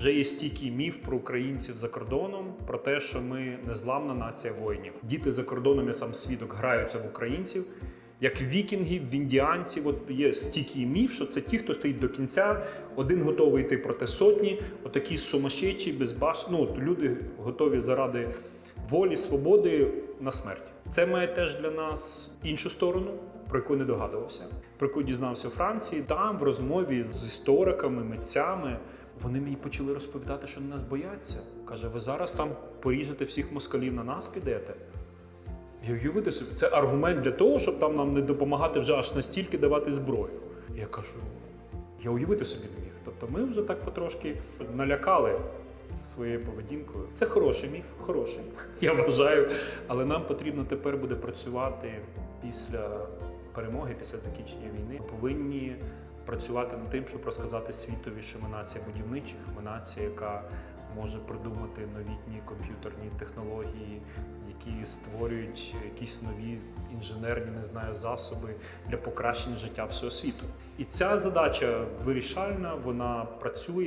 Вже є стійкий міф про українців за кордоном, про те, що ми незламна нація воїнів. Діти за кордоном, я сам свідок, граються в українців. Як вікінгів, в індіанців, от є стійкий міф, що це ті, хто стоїть до кінця, один готовий йти проти сотні, отакі сумасшедші, безбаш... ну, от люди готові заради волі, свободи на смерть. Це має теж для нас іншу сторону, про яку не догадувався, про яку дізнався у Франції. Там в розмові з істориками, митцями. Вони мені почали розповідати, що нас бояться. Каже, ви зараз там поріжете всіх москалів на нас підете. Я уявити собі, це аргумент для того, щоб там нам не допомагати вже аж настільки давати зброю. Я кажу, я уявити собі не міг. Тобто ми вже так потрошки налякали своєю поведінкою. Це хороший міф, хороший, я вважаю. Але нам потрібно тепер буде працювати після перемоги, після закінчення війни. Повинні працювати над тим, щоб розказати світові, що ми нація будівничих, ми нація, яка може придумати новітні комп'ютерні технології, які створюють якісь нові інженерні, не знаю, засоби для покращення життя всього світу. І ця задача вирішальна, вона працює.